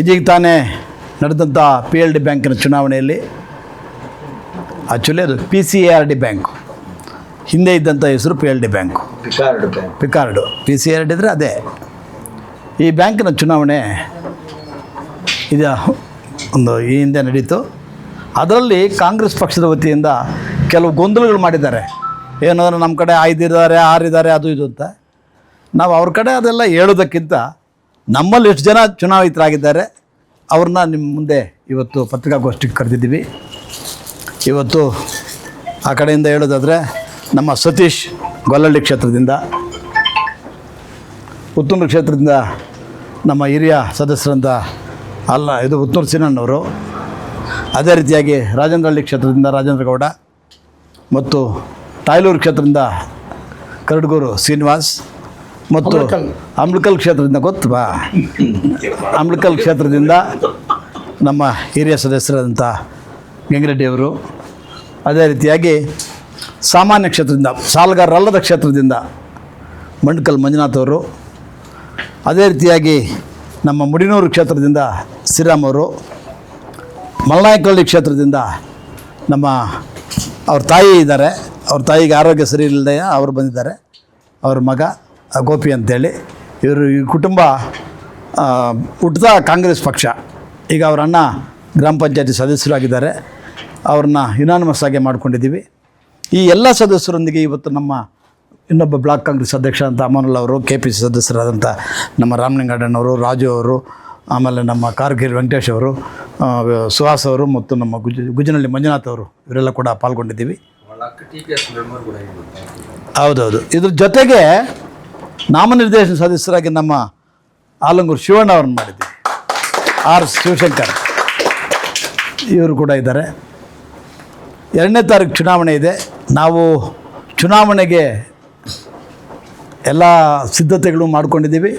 ಇದೀಗ ತಾನೇ ನಡೆದಂಥ ಪಿ ಎಲ್ ಡಿ ಬ್ಯಾಂಕಿನ ಚುನಾವಣೆಯಲ್ಲಿ. ಆ್ಯಕ್ಚುಲಿ ಅದು P C A R D bank. ಹಿಂದೆ ಇದ್ದಂಥ ಹೆಸರು P L D bank. PCARD PCARD P C R D ಇದ್ದರೆ ಅದೇ. ಈ ಬ್ಯಾಂಕಿನ ಚುನಾವಣೆ ಇದು ಒಂದು ಈ ಹಿಂದೆ ನಡೀತು. ಅದರಲ್ಲಿ ಕಾಂಗ್ರೆಸ್ ಪಕ್ಷದ ವತಿಯಿಂದ ಕೆಲವು ಗೊಂದಲಗಳು ಮಾಡಿದ್ದಾರೆ. ಏನಂದ್ರೆ ನಮ್ಮ ಕಡೆ ಐದಿದ್ದಾರೆ ಆರಿದ್ದಾರೆ ಅದು ಇದು ಅಂತ. ನಾವು ಅವ್ರ ಕಡೆ ಅದೆಲ್ಲ ಹೇಳೋದಕ್ಕಿಂತ ನಮ್ಮಲ್ಲಿ ಎಷ್ಟು ಜನ ಚುನಾವಿತರಾಗಿದ್ದಾರೆ, ಅವ್ರನ್ನ ನಿಮ್ಮ ಮುಂದೆ ಇವತ್ತು ಪತ್ರಿಕಾಗೋಷ್ಠಿಗೆ ಕರೆದಿದ್ದೀವಿ. ಇವತ್ತು ಆ ಕಡೆಯಿಂದ ಹೇಳೋದಾದರೆ, ನಮ್ಮ ಸತೀಶ್ ಗೊಲ್ಲಳ್ಳಿ ಕ್ಷೇತ್ರದಿಂದ ಪುತ್ತೂರು ಕ್ಷೇತ್ರದಿಂದ ನಮ್ಮ ಹಿರಿಯ ಸದಸ್ಯರಂತ ಅಲ್ಲ, ಇದು ಪುತ್ತೂರು ಸಿನಣ್ಣವರು ಅದೇ ರೀತಿಯಾಗಿ ರಾಜೇಂದ್ರಹಳ್ಳಿ ಕ್ಷೇತ್ರದಿಂದ ರಾಜೇಂದ್ರ ಗೌಡ ಮತ್ತು ತಾಯ್ಲೂರು ಕ್ಷೇತ್ರದಿಂದ ಕರಡ್ಗೂರು ಶ್ರೀನಿವಾಸ್ ಮತ್ತು ಅಂಬ್ಳಕಲ್ ಕ್ಷೇತ್ರದಿಂದ ಗೊತ್ತು ಬಾ. ಅಂಬ್ಳಕಲ್ ಕ್ಷೇತ್ರದಿಂದ ನಮ್ಮ ಹಿರಿಯ ಸದಸ್ಯರಾದಂಥ ಗಂಗಿರೆಡ್ಡಿಯವರು ಅದೇ ರೀತಿಯಾಗಿ ಸಾಮಾನ್ಯ ಕ್ಷೇತ್ರದಿಂದ ಸಾಲಗಾರರಲ್ಲದ ಕ್ಷೇತ್ರದಿಂದ ಮಂಡ್ಕಲ್ ಮಂಜುನಾಥ್ ಅವರು ಅದೇ ರೀತಿಯಾಗಿ ನಮ್ಮ ಮುಡಿನೂರು ಕ್ಷೇತ್ರದಿಂದ ಶ್ರೀರಾಮ್ ಅವರು ಮಲ್ನಾಯಕಹಳ್ಳಿ ಕ್ಷೇತ್ರದಿಂದ ನಮ್ಮ ಅವ್ರ ತಾಯಿ ಇದ್ದಾರೆ. ಅವ್ರ ತಾಯಿಗೆ ಆರೋಗ್ಯ ಸರಿ ಇಲ್ಲದೆ ಅವರು ಬಂದಿದ್ದಾರೆ. ಅವ್ರ ಮಗ ಗೋಪಿ ಅಂತೇಳಿ. ಇವರು ಈ ಕುಟುಂಬ ಹುಟ್ತಾ ಹುಟ್ಟಿದ ಕಾಂಗ್ರೆಸ್ ಪಕ್ಷ. ಈಗ ಅವರ ಅಣ್ಣ ಗ್ರಾಮ ಪಂಚಾಯತಿ ಸದಸ್ಯರಾಗಿದ್ದಾರೆ. ಅವ್ರನ್ನ ಯುನಾನಮಸ್ ಆಗಿ ಮಾಡ್ಕೊಂಡಿದ್ದೀವಿ. ಈ ಎಲ್ಲ ಸದಸ್ಯರೊಂದಿಗೆ ಇವತ್ತು ನಮ್ಮ ಇನ್ನೊಬ್ಬ ಬ್ಲಾಕ್ ಕಾಂಗ್ರೆಸ್ ಅಧ್ಯಕ್ಷ ಅಂತ ಅಮನುಲ್ ಅವರು ಕೆ ಪಿ ಸಿ ಸದಸ್ಯರಾದಂಥ ನಮ್ಮ ರಾಮಲಿಂಗಣ್ಣನವರು ರಾಜು ಅವರು ಆಮೇಲೆ ನಮ್ಮ ಕಾರ್ಗಿರ್ ವೆಂಕಟೇಶ್ ಅವರು ಸುಹಾಸ್ ಅವರು ಮತ್ತು ನಮ್ಮ ಗುಜ ಗುಜನಳ್ಳಿ ಮಂಜುನಾಥ್ ಅವರು ಇವರೆಲ್ಲ ಕೂಡ ಪಾಲ್ಗೊಂಡಿದ್ದೀವಿ. ಹೌದೌದು. ಇದ್ರ ಜೊತೆಗೆ ನಾಮನಿರ್ದೇಶನ ಸದಸ್ಯರಾಗಿ ನಮ್ಮ ಆಲಂಗೂರು ಶಿವಣ್ಣ ಅವ್ರನ್ನ ಮಾಡಿದ್ದೀವಿ. ಆರ್ ಶಿವಶಂಕರ್. ಇವರು ಕೂಡ ಇದ್ದಾರೆ. ಎರಡನೇ ತಾರೀಕು ಚುನಾವಣೆ ಇದೆ. ನಾವು ಚುನಾವಣೆಗೆ ಎಲ್ಲ ಸಿದ್ಧತೆಗಳು ಮಾಡ್ಕೊಂಡಿದ್ದೀವಿ.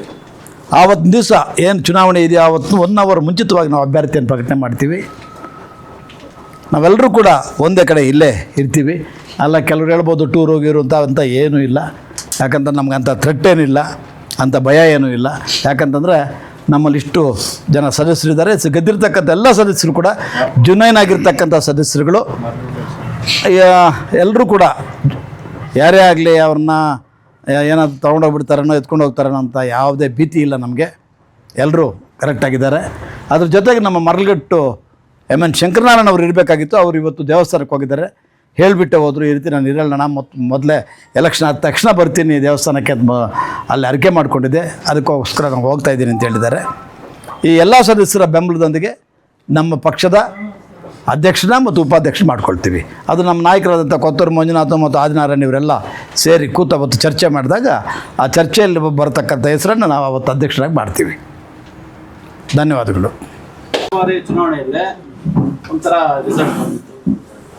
ಆವತ್ತಿನ ದಿವಸ ಏನು ಚುನಾವಣೆ ಇದೆಯೋ ಆವತ್ತು ಒನ್ ಅವರ್ ಮುಂಚಿತವಾಗಿ ನಾವು ಅಭ್ಯರ್ಥಿಯನ್ನು ಪ್ರಕಟಣೆ ಮಾಡ್ತೀವಿ. ನಾವೆಲ್ಲರೂ ಕೂಡ ಒಂದೇ ಕಡೆ ಇಲ್ಲೇ ಇರ್ತೀವಿ. ಅಲ್ಲ, ಕೆಲವರು ಹೇಳ್ಬೋದು ಟೂರ್ ಹೋಗಿರು ಅಂತ ಅಂತ ಏನೂ ಇಲ್ಲ. ನಮ್ಗೆ ಅಂಥ ಥ್ರೆಟ್ ಏನಿಲ್ಲ ಅಂಥ ಭಯ ಏನೂ ಇಲ್ಲ. ಯಾಕಂತಂದರೆ ನಮ್ಮಲ್ಲಿ ಇಷ್ಟು ಜನ ಸದಸ್ಯರಿದ್ದಾರೆ. ಗೆದ್ದಿರ್ತಕ್ಕಂಥ ಎಲ್ಲ ಸದಸ್ಯರು ಕೂಡ ಜುನೈನ್ ಆಗಿರ್ತಕ್ಕಂಥ ಸದಸ್ಯರುಗಳು. ಎಲ್ಲರೂ ಕೂಡ ಯಾರೇ ಆಗಲಿ ಅವ್ರನ್ನ ಏನಾದ್ರು ತೊಗೊಂಡೋಗ್ಬಿಡ್ತಾರೇನೋ ಎತ್ಕೊಂಡು ಹೋಗ್ತಾರೇನೋ ಅಂತ ಯಾವುದೇ ಭೀತಿ ಇಲ್ಲ ನಮಗೆ. ಎಲ್ಲರೂ ಕರೆಕ್ಟಾಗಿದ್ದಾರೆ ಅದ್ರ ಜೊತೆಗೆ ನಮ್ಮ ಮರಳಗಟ್ಟು ಎಂ ಎನ್ ಶಂಕರನಾರಾಯಣ ಅವರು ಇರಬೇಕಾಗಿತ್ತು, ಅವರು ಇವತ್ತು ದೇವಸ್ಥಾನಕ್ಕೆ ಹೋಗಿದ್ದಾರೆ. ಹೇಳಿಬಿಟ್ಟೆ ಹೋದರು, ಈ ರೀತಿ ನಾನು ಇರಲ್ಲ ಮತ್ತು ಮೊದಲೇ ಎಲೆಕ್ಷನ್ ಆದ ತಕ್ಷಣ ಬರ್ತೀನಿ ದೇವಸ್ಥಾನಕ್ಕೆ ಅಂತ ಅಲ್ಲಿ ಅರಿಕೆ ಮಾಡಿಕೊಂಡಿದ್ದೆ. ಅದಕ್ಕೋಸ್ಕರ ನಾನು ಹೋಗ್ತಾ ಇದ್ದೀನಿ ಅಂತ ಹೇಳಿದ್ದಾರೆ. ಈ ಎಲ್ಲ ಸದಸ್ಯರ ಬೆಂಬಲದೊಂದಿಗೆ ನಮ್ಮ ಪಕ್ಷದ ಅಧ್ಯಕ್ಷನ ಮತ್ತು ಉಪಾಧ್ಯಕ್ಷ ಮಾಡ್ಕೊಳ್ತೀವಿ. ಅದು ನಮ್ಮ ನಾಯಕರಾದಂಥ ಕೊತ್ತೂರು ಮಂಜುನಾಥ ಮತ್ತು ಆದಿನಾರಾಯಣ ಇವರೆಲ್ಲ ಸೇರಿ ಕೂತ ಅವತ್ತು ಚರ್ಚೆ ಮಾಡಿದಾಗ ಆ ಚರ್ಚೆಯಲ್ಲಿ ಬರತಕ್ಕಂಥ ಹೆಸರನ್ನು ನಾವು ಅವತ್ತು ಅಧ್ಯಕ್ಷರಾಗಿ ಮಾಡ್ತೀವಿ. ಧನ್ಯವಾದಗಳು. ಚುನಾವಣೆಯಲ್ಲೇ ಒಂಥರ ರಿಸಲ್ಟ್ ಬಂದಿತ್ತು.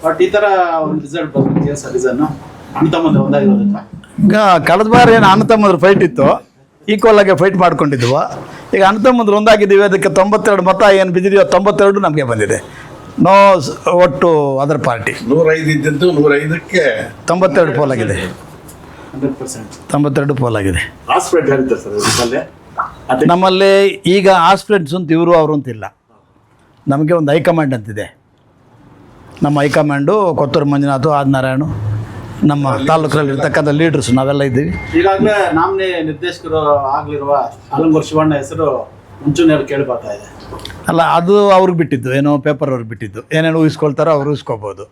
ಬಟ್ ಈ ತರ ಒಂದು ರಿಸಲ್ಟ್ ಬಂದಿತ್ತು ಸರ್ ರೀಸನ್ ಅಣ್ಣ ತಮ್ಮಂದ್ರೆ ಒಂದಾಗಿರೋದಕ್ಕ ಈಗ ಕಳೆದ ಬಾರಿ ಏನು ಅಣ್ಣ ತಮ್ಮಂದ್ರೆ ಫೈಟ್ ಇತ್ತು ಈಕ್ವಲ್ ಆಗಿ ಫೈಟ್ ಮಾಡ್ಕೊಂಡಿದ್ವು. ಈಗ ಅಣ್ಣ ತಮ್ಮಂದ್ರೆ ಒಂದಾಗಿದ್ದೀವಿ ಅದಕ್ಕೆ ತೊಂಬತ್ತೆರಡು ಮತ ಏನು ಬಿದ್ದಿದೆಯೋ ತೊಂಬತ್ತೆರಡು ನಮಗೆ ಬಂದಿದೆ. ನೋ ಒಟ್ಟು ಅದರ್ ಪಾರ್ಟಿ ನೂರೈದು ಇದ್ದಿದ್ದು ನೂರೈದಕ್ಕೆ ತೊಂಬತ್ತೆರಡು ಪೋಲ್ ಆಗಿದೆ ಹಂಡ್ರೆಡ್ ಪರ್ಸೆಂಟ್. ತೊಂಬತ್ತೆರಡು ಪೋಲ್ ಆಗಿದೆ ಹಾಸ್ಪಿಟಲ್ ನಮ್ಮಲ್ಲಿ? ಈಗ ಆಸ್ಪಿರೆಂಟ್ಸ್ ಅಂತ ಇವರು ಅವರು ಅಂತಿಲ್ಲ ನಮಗೆ ಒಂದು ಹೈಕಮಾಂಡ್ ಅಂತಿದೆ. ನಮ್ಮ ಹೈಕಮಾಂಡು ಕೊತ್ತೂರು ಮಂಜುನಾಥು ಆದಿನಾರಾಯಣ ನಮ್ಮ ತಾಲೂಕಲ್ಲಿ ಇರ್ತಕ್ಕಂಥ ಲೀಡರ್ಸ್ ನಾವೆಲ್ಲ ಇದ್ದೀವಿ. ಈಗಾಗಲೇ ನಾಮಿನಿ ನಿರ್ದೇಶಕರು ಆಗಲಿರುವ ಅಲಂಗೂರ್ ಶಿವಣ್ಣ ಹೆಸರು ಮುಂಚೂಣಿಯಲ್ಲಿ ಕೇಳಿ ಬರ್ತಾ ಇದೆ. ಅಲ್ಲ ಅದು ಅವ್ರಿಗೆ ಬಿಟ್ಟಿದ್ದು ಏನೋ ಪೇಪರ್ ಅವ್ರಿಗೆ ಬಿಟ್ಟಿದ್ದು. ಏನೇನು ಊಹಿಸ್ಕೊಳ್ತಾರೋ ಅವ್ರು ಊಹಿಸ್ಕೋಬೋದು.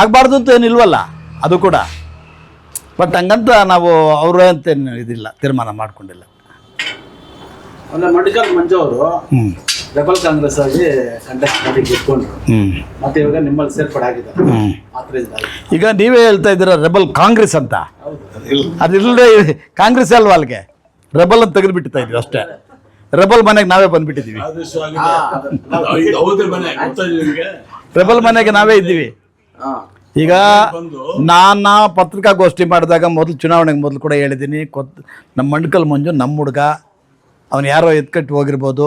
ಆಗಬಾರ್ದು ಅಂತ ಏನಿಲ್ವಲ್ಲ ಅದು ಕೂಡ. ಬಟ್ ಹಂಗಂತ ನಾವು ಅವರು ಅಂತ ಏನು ಇದಿಲ್ಲ ತೀರ್ಮಾನ ಮಾಡ್ಕೊಂಡಿಲ್ಲ. ಅಂದರೆ ಮಡಿಕಲ್ ಮಂಜು ಅವರು ಹ್ಞೂ ರೆಬಲ್ ಕಾಂಗ್ರೆಸ್ ಆಗಿ ಕಂಟೆಸ್ಟ್ ಮಾಡಿ ಗೆದ್ಕೊಂಡ್ರು ಮತ್ತೆ ಇವಾಗ ನಿಮ್ಮಲ್ಲಿ ಸೇರ್ಪಡೆ ಆಗಿದ್ದಾರೆ ಆದ್ರಿಂದ ಈಗ ನೀವೇ ಹೇಳ್ತಾ ಇದ್ದೀರಾ ರೆಬಲ್ ಕಾಂಗ್ರೆಸ್ ಅಂತ? ಅದಿಲ್ಲದೆ ಕಾಂಗ್ರೆಸ್ ಅಲ್ವಾ ಅಲ್ಲಿಗೆ? ರೆಬಲ್ ಅಂತ ತೆಗೆದು ಬಿಟ್ಟಿತಾ ಇದ್ವಿ ಅಷ್ಟೇ? ರೆಬಲ್ ಮನೆಗೆ ನಾವೇ ಬಂದ್ಬಿಟ್ಟಿದ್ದೀವಿ. ರೆಬಲ್ ಮನೆಗೆ ನಾವೇ ಇದ್ದೀವಿ. ಈಗ ನಾನು ಪತ್ರಿಕಾಗೋಷ್ಠಿ ಮಾಡಿದಾಗ ಮೊದಲು ಚುನಾವಣೆಗೆ ಮೊದಲು ಕೂಡ ಹೇಳಿದ್ದೀನಿ. ಕೊತ್ ನಮ್ಮ ಮಂಡ್ಕಲ್ ಮಂಜು ನಮ್ಮ ಹುಡುಗ ಅವನು ಯಾರೋ ಎತ್ಕಟ್ಟು ಹೋಗಿರ್ಬೋದು.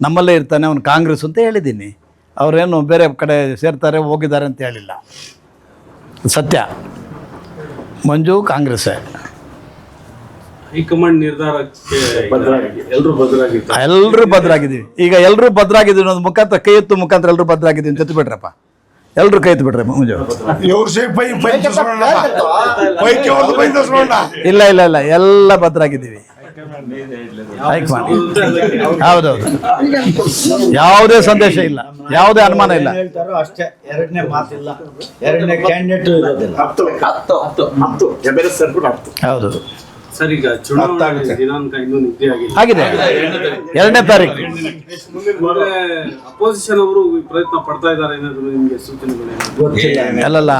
ನಮ್ಮಲ್ಲೇ ಇರ್ತಾನೆ ಅವನು ಕಾಂಗ್ರೆಸ್ ಅಂತ ಹೇಳಿದ್ದೀನಿ. ಅವರೇನು ಬೇರೆ ಕಡೆ ಸೇರ್ತಾರೆ ಹೋಗಿದ್ದಾರೆ ಅಂತ ಹೇಳಿಲ್ಲ. ಸತ್ಯ. ಮಂಜು ಕಾಂಗ್ರೆಸ್ ಹೈಕಮಾಂಡ್ ನಿರ್ಧಾರಕ್ಕೆ ಎಲ್ಲರೂ ಭದ್ರಾಗಿದ್ದೀವಿ. ಈಗ ಎಲ್ಲರೂ ಭದ್ರಾಗಿದ್ದೀವಿ ಅನ್ನೋದು ಮುಖಾಂತರ ಕೈ ಎತ್ತು ಮುಖಾಂತರ ಎಲ್ಲರೂ ಭದ್ರಾಗಿದ್ದೀವಿ ಅಂತ ಬಿಡ್ರಪ್ಪ ಎಲ್ಲರೂ ಕೈ ಎತ್ತು ಬಿಡ್ರಿ ಮುಂಜೆ ಇಲ್ಲ ಇಲ್ಲ ಇಲ್ಲ. ಎಲ್ಲ ಹೌದೌದು ಯಾವುದೇ ಸಂದೇಶ ಇಲ್ಲ. ಯಾವುದೇ ಅನುಮಾನ ಇಲ್ಲ. ಹೇಳ್ತಾರೋ ಅಷ್ಟೇ ಎರಡನೇ ಮಾತಿಲ್ಲ ಎರಡನೇ ಕ್ಯಾಂಡಿಡೇಟ್ ಇರೋದಿಲ್ಲ ಹೌದು. ಸರ್ ಈಗ ಚುನಾವಣೆ ದಿನಾಂಕ ಇನ್ನೂ ನಿಗದಿ ಆಗಿದೆ ಆಗಿದೆ. ಎರಡನೇ ತಾರೀಕು. ಅಪೋಸಿಷನ್ ಅವರು ಪ್ರಯತ್ನ ಪಡ್ತಾ ಇದ್ದಾರೆ ಏನಾದ್ರು ನಿಮ್ಗೆ ಸೂಚನೆಗಳೇನು ಗೊತ್ತಿಲ್ಲ ಅಲ್ಲಲ್ಲ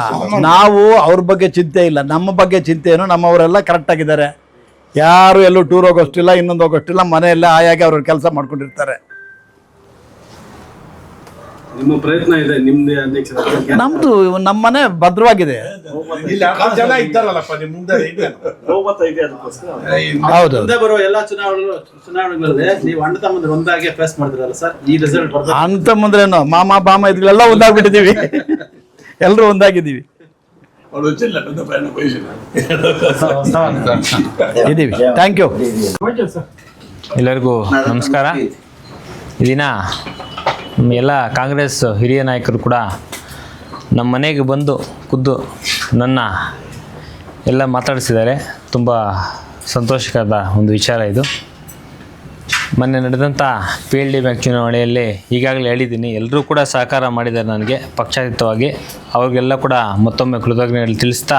ನಾವು ಅವ್ರ ಬಗ್ಗೆ ಚಿಂತೆ ಇಲ್ಲ. ನಮ್ಮ ಬಗ್ಗೆ ಚಿಂತೆ ಏನು ನಮ್ಮವರೆಲ್ಲ ಕರೆಕ್ಟ್ ಆಗಿದ್ದಾರೆ. ಯಾರು ಎಲ್ಲೂ ಟೂರ್ ಹೋಗೋಷ್ಟಿಲ್ಲ ಇನ್ನೊಂದು ಹೋಗೋಷ್ಟಿಲ್ಲ ಮನೆಯಲ್ಲೇ ಆಯಾಗಿ ಅವ್ರ ಕೆಲಸ ಮಾಡ್ಕೊಂಡಿರ್ತಾರೆ. ನಿಮ್ಮ ಪ್ರಯತ್ನ ಇದೆ ನಿಮ್ದೇ ನಮ್ಮ ಮನೆ ಭದ್ರವಾಗಿದೆ. ಇಲ್ಲಿ ಹತ್ತು ಜನ ಇದ್ದಾರಲ್ಲಪ್ಪ ನಿಮ್ ಮುಂದೆ ಇದೆ. ಹೌದು ಮುಂದೆ ಬರುವ ಎಲ್ಲಾ ಚುನಾವಣೆ ಚುನಾವಣೆಗಳಲ್ಲಿ ನೀವು ಅಣ್ಣ ತಮ್ಮಂದ್ರೆ ಒಂದಾಗಿ ಫೇಸ್ ಮಾಡಿದ್ರಲ್ಲ ಸರ್ ಈ ರಿಸಲ್ಟ್ ಬರ್ತದೆ ಅಂತ ಮುಂದ್ರೇನು ಮಾಮ ಬಾಮ ಇದ್ಗಳೆಲ್ಲ ಒಂದಾಗ್ಬಿಟ್ಟಿದೀವಿ ಎಲ್ಲರೂ ಒಂದಾಗಿದ್ದೀವಿ. ಥ್ಯಾಂಕ್ ಯು ಎಲ್ಲರಿಗೂ ನಮಸ್ಕಾರ. ದಿನ ಎಲ್ಲ ಕಾಂಗ್ರೆಸ್ ಹಿರಿಯ ನಾಯಕರು ಕೂಡ ನಮ್ಮ ಮನೆಗೆ ಬಂದು ಖುದ್ದು ನನ್ನ ಎಲ್ಲ ಮಾತಾಡಿಸಿದ್ದಾರೆ. ತುಂಬ ಸಂತೋಷಕರದ ಒಂದು ವಿಚಾರ ಇದು. ಮೊನ್ನೆ ನಡೆದಂಥ ಪಿ ಎಲ್ ಡಿ ಬ್ಯಾಂಕ್ ಚುನಾವಣೆಯಲ್ಲಿ ಈಗಾಗಲೇ ಹೇಳಿದ್ದೀನಿ ಎಲ್ಲರೂ ಕೂಡ ಸಹಕಾರ ಮಾಡಿದ್ದಾರೆ ನನಗೆ, ಪಕ್ಷಾತೀತವಾಗಿ. ಅವ್ರಿಗೆಲ್ಲ ಕೂಡ ಮತ್ತೊಮ್ಮೆ ಕೃತಜ್ಞತೆಗಳು ತಿಳಿಸ್ತಾ,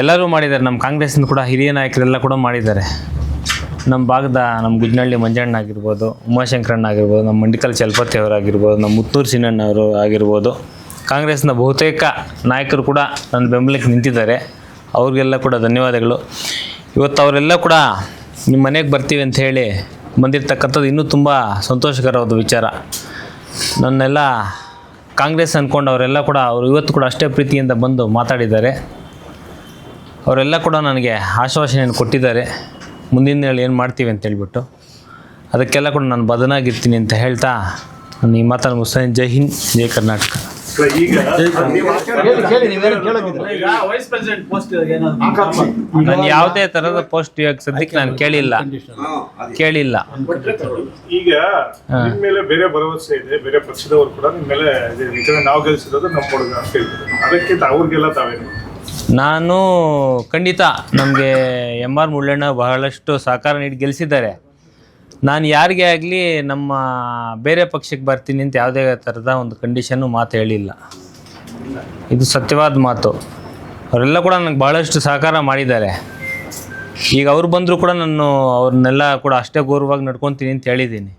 ಎಲ್ಲರೂ ಮಾಡಿದ್ದಾರೆ. ನಮ್ಮ ಕಾಂಗ್ರೆಸ್ನಿಂದ ಕೂಡ ಹಿರಿಯ ನಾಯಕರೆಲ್ಲ ಕೂಡ ಮಾಡಿದ್ದಾರೆ. ನಮ್ಮ ಭಾಗದ ನಮ್ಮ ಗುಜ್ನಳ್ಳಿ ಮಂಜಣ್ಣ ಆಗಿರ್ಬೋದು, ಉಮಾಶಂಕರಣ್ಣ ಆಗಿರ್ಬೋದು, ನಮ್ಮ ಮಂಡಿಕಲ್ ಚಲಪತಿ ಅವರಾಗಿರ್ಬೋದು, ನಮ್ಮ ಮುತ್ತೂರು ಸಿನಣ್ಣ ಅವರು ಆಗಿರ್ಬೋದು ಕಾಂಗ್ರೆಸ್ನ ಬಹುತೇಕ ನಾಯಕರು ಕೂಡ ನನ್ನ ಬೆಂಬಲಕ್ಕೆ ನಿಂತಿದ್ದಾರೆ. ಅವ್ರಿಗೆಲ್ಲ ಕೂಡ ಧನ್ಯವಾದಗಳು. ಇವತ್ತು ಅವರೆಲ್ಲ ಕೂಡ ನಿಮ್ಮ ಮನೆಗೆ ಬರ್ತೀವಿ ಅಂತ ಹೇಳಿ ಬಂದಿರತಕ್ಕಂಥದ್ದು ಇನ್ನೂ ತುಂಬ ಸಂತೋಷಕರವಾದ ವಿಚಾರ. ನನ್ನೆಲ್ಲ ಕಾಂಗ್ರೆಸ್ ಅಂದ್ಕೊಂಡು ಅವರೆಲ್ಲ ಕೂಡ ಅವರು ಇವತ್ತು ಕೂಡ ಅಷ್ಟೇ ಪ್ರೀತಿಯಿಂದ ಬಂದು ಮಾತಾಡಿದ್ದಾರೆ. ಅವರೆಲ್ಲ ಕೂಡ ನನಗೆ ಆಶ್ವಾಸನೆಯನ್ನು ಕೊಟ್ಟಿದ್ದಾರೆ. ಮುಂದಿನ ಹೇಳಿ ಏನು ಮಾಡ್ತೀವಿ ಅಂತ ಹೇಳ್ಬಿಟ್ಟು. ಅದಕ್ಕೆಲ್ಲ ಕೂಡ ನಾನು ಬದನಾಗಿರ್ತೀನಿ ಅಂತ ಹೇಳ್ತಾ ನಾನು ಈ ಮಾತನ್ನು ಮುಗಿಸ್ತೇನೆ ಜೈ ಹಿಂದ್, ಜೈ ಕರ್ನಾಟಕ. ಈಗ ವೈಸ್ ಪ್ರೆಸಿಡೆಂಟ್ ಪೋಸ್ಟ್ ನಾನು ಯಾವುದೇ ತರದ ಪೋಸ್ಟ್ ಇವಾಗ ಸದ್ಯಕ್ಕೆ ನಾನು ಕೇಳಿಲ್ಲ. ಕೇಳಿಲ್ಲ. ಈಗ ನಿಮ್ ಮೇಲೆ ಬೇರೆ ಭರವಸೆ ಇದೆ ಬೇರೆ ಪಕ್ಷದವರು ಕೂಡ ನಿಮ್ ಮೇಲೆ ನಾವು ಗೆಲ್ಸಿರೋದು ನಮ್ಮ ಹುಡುಗ ಅಂತ ಹೇಳ್ತಾರೆ. ಅದಕ್ಕಿಂತ ಅವ್ರಿಗೆಲ್ಲ ತಾವೇನು? ನಾನು ಖಂಡಿತ ನಮಗೆ ಎಂ ಆರ್ ಮುಳ್ಳಣ್ಣ ಬಹಳಷ್ಟು ಸಹಕಾರ ನೀಡಿ ಗೆಲ್ಲಿಸಿದ್ದಾರೆ ನಾನು ಯಾರಿಗೆ ಆಗಲಿ ನಮ್ಮ ಬೇರೆ ಪಕ್ಷಕ್ಕೆ ಬರ್ತೀನಿ ಅಂತ ಯಾವುದೇ ಥರದ ಒಂದು ಕಂಡೀಷನ್ನು ಮಾತು ಹೇಳಿಲ್ಲ. ಇದು ಸತ್ಯವಾದ ಮಾತು. ಅವರೆಲ್ಲ ಕೂಡ ನನಗೆ ಭಾಳಷ್ಟು ಸಹಕಾರ ಮಾಡಿದ್ದಾರೆ. ಈಗ ಅವ್ರು ಬಂದರೂ ಕೂಡ ನಾನು ಅವ್ರನ್ನೆಲ್ಲ ಕೂಡ ಅಷ್ಟೇ ಗೌರವವಾಗಿ ನಡ್ಕೊತೀನಿ ಅಂತ ಹೇಳಿದ್ದೀನಿ.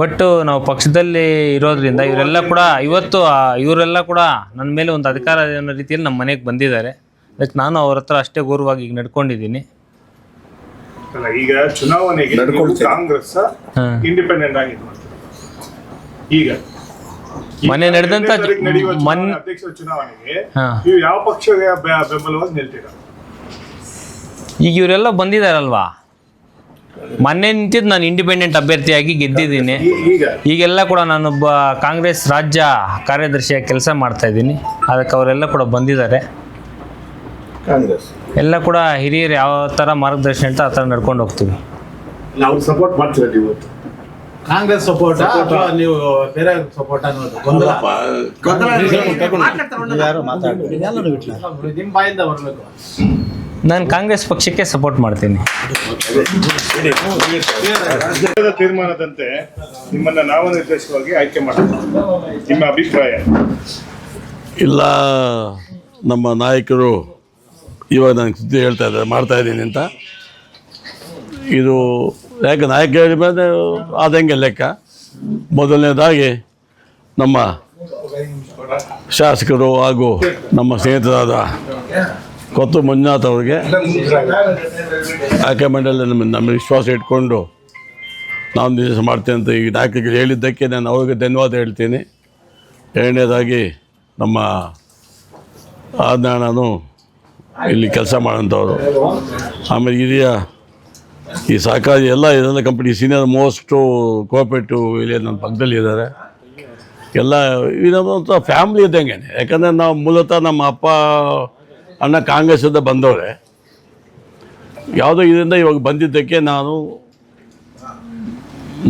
ಬಟ್ ನಾವು ಪಕ್ಷದಲ್ಲಿ ಇರೋದ್ರಿಂದ ಇವರೆಲ್ಲ ಕೂಡ ಇವತ್ತು ಇವರೆಲ್ಲ ಕೂಡ ನನ್ನ ಮೇಲೆ ಒಂದು ಅಧಿಕಾರ ಅನ್ನೋ ರೀತಿಯಲ್ಲಿ ನಮ್ಮ ಮನೆಗೆ ಬಂದಿದ್ದಾರೆ. ಅದಕ್ಕೆ ನಾನು ಅವ್ರ ಹತ್ರ ಅಷ್ಟೇ ಗೌರವವಾಗಿ ಈಗ ನಡ್ಕೊಂಡಿದ್ದೀನಿ. ಅಲ್ಲ ಈಗ ಚುನಾವಣೆಗೆ ನೀವು ಕಾಂಗ್ರೆಸ್ ಇಂಡಿಪೆಂಡೆಂಟ್ ಆಗಿ ಈಗ ಮನೆ ಮೊನ್ನೆ ನಡೆದಂತ ಅಧ್ಯಕ್ಷರ ಚುನಾವಣೆಗೆ ನೀವು ಯಾವ ಪಕ್ಷಕ್ಕೆ ಬೆ- ಬೆಂಬಲವಾಗಿ ನಿಲ್ತೀರ? ಈಗ ಇವರೆಲ್ಲ ಬಂದಿದಾರಲ್ವಾ? ಮೊನ್ನೆ ನಿಂತಿದ್ದು ನಾನು ಇಂಡಿಪೆಂಡೆಂಟ್ ಅಭ್ಯರ್ಥಿಯಾಗಿ ಗೆದ್ದಿದ್ದೀನಿ. ಈಗ ಈಗೆಲ್ಲ ಕೂಡ ನಾನೊಬ್ಬ ಕಾಂಗ್ರೆಸ್ ರಾಜ್ಯ ಕಾರ್ಯದರ್ಶಿಯಾಗಿ ಕೆಲಸ ಮಾಡ್ತಾ ಇದ್ದೀನಿ. ಅದಕ್ಕೆ ಅವರೆಲ್ಲ ಕೂಡ ಬಂದಿದ್ದಾರೆ. ಕಾಂಗ್ರೆಸ್. ಎಲ್ಲ ಕೂಡ ಹಿರಿಯರು ಯಾವ ಥರ ಮಾರ್ಗದರ್ಶನ ಅಂತ ಆ ಥರ ನಡ್ಕೊಂಡು ಹೋಗ್ತೀವಿ. ನಾವು ಸಪೋರ್ಟ್ ಮಾಡ್ತೀರಾ ನೀವು? ಕಾಂಗ್ರೆಸ್ ಸಪೋರ್ಟ್ ಅಥವಾ ನೀವು ಬೇರೆ ಸಪೋರ್ಟ್ ಅನ್ನೋದು? ಗೊಂದಲ? ಯಾರು ಮಾತಾಡಿ ನಿಮ್ ಬಾಯಿಂದ ಬರ್ಬೇಕು. ನಾನು ಕಾಂಗ್ರೆಸ್ ಪಕ್ಷಕ್ಕೆ ಸಪೋರ್ಟ್ ಮಾಡ್ತೀನಿ. ರಾಜ್ಯದ ತೀರ್ಮಾನದಂತೆ ನಿಮ್ಮನ್ನ ನಾಮನಿರ್ದೇಶಕವಾಗಿ ಆಯ್ಕೆ ಮಾಡ್ತೀವಿ ನಿಮ್ಮ ಅಭಿಪ್ರಾಯ? ಇಲ್ಲ ನಮ್ಮ ನಾಯಕರು ಇವಾಗ ನನಗೆ ಸುದ್ದಿ ಹೇಳ್ತಾ ಇದ್ದಾರೆ, ಮಾಡ್ತಾ ಇದ್ದೀನಿ ಅಂತ. ಇದು ಯಾಕೆ ನಾಯಕ ಹೇಳಿ ಮೇಲೆ ಆದಂಗೆ ಲೆಕ್ಕ. ಮೊದಲನೇದಾಗಿ ನಮ್ಮ ಶಾಸಕರು ಹಾಗೂ ನಮ್ಮ ಸ್ನೇಹಿತರಾದ ಕೊತ್ತು ಮಂಜುನಾಥ್ ಅವ್ರಿಗೆ ಹೈಕಮಾಂಡಲ್ಲಿ ನಮ್ಮ ನಮ್ಮ ವಿಶ್ವಾಸ ಇಟ್ಕೊಂಡು ನಾನು ದಿವಸ ಮಾಡ್ತೇನೆ ಅಂತ ಈ ನಾಯಕರಿಗೆ ಹೇಳಿದ್ದಕ್ಕೆ ನಾನು ಅವ್ರಿಗೆ ಧನ್ಯವಾದ ಹೇಳ್ತೀನಿ. ಎರಡನೇದಾಗಿ ನಮ್ಮ ನಾನು ಇಲ್ಲಿ ಕೆಲಸ ಮಾಡೋಂಥವ್ರು ಆಮೇಲೆ ಹಿರಿಯ, ಈ ಸಹಕಾರಿ ಎಲ್ಲ ಇದೆಲ್ಲ ಕಂಪ್ನಿ ಸೀನಿಯರ್ ಮೋಸ್ಟು ಕೋಪರೇಟಿವ್ ಇಲ್ಲಿ ನನ್ನ ಪಕ್ಕದಲ್ಲಿ ಇದ್ದಾರೆ. ಎಲ್ಲ ಇದೊಂಥ ಫ್ಯಾಮ್ಲಿ ಇದ್ದಂಗೆ ಯಾಕಂದರೆ ನಾವು ಮೂಲತಃ ನಮ್ಮ ಅಪ್ಪ, ಅಣ್ಣ ಕಾಂಗ್ರೆಸ್ಸಿಂದ ಬಂದವರೇ. ಯಾವುದೋ ಇದರಿಂದ ಇವಾಗ ಬಂದಿದ್ದಕ್ಕೆ ನಾನು,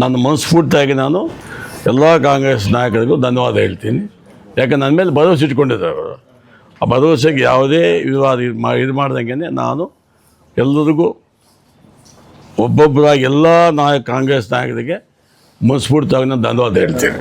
ನನ್ನ ಮನಸ್ಫೂರ್ತಿಯಾಗಿ ನಾನು ಎಲ್ಲ ಕಾಂಗ್ರೆಸ್ ನಾಯಕರಿಗೂ ಧನ್ಯವಾದ ಹೇಳ್ತೀನಿ. ಯಾಕಂದ್ರೆ ನನ್ನ ಮೇಲೆ ಭರವಸೆ ಇಟ್ಕೊಂಡಿದ್ದಾರೆ ಅವರು. ಆ ಭರವಸೆಗೆ ಯಾವುದೇ ವಿವಾದ ಇದು ಮಾ ಇದು ಮಾಡ್ದಂಗೆ ನಾನು ಎಲ್ಲರಿಗೂ ಒಬ್ಬೊಬ್ಬರಾಗಿ ಎಲ್ಲ ನಾಯಕ ಕಾಂಗ್ರೆಸ್ ನಾಯಕರಿಗೆ ಮನಸ್ಫೂರ್ತಿಯಾಗಿ ನಾನು ಧನ್ಯವಾದ ಹೇಳ್ತೀನಿ.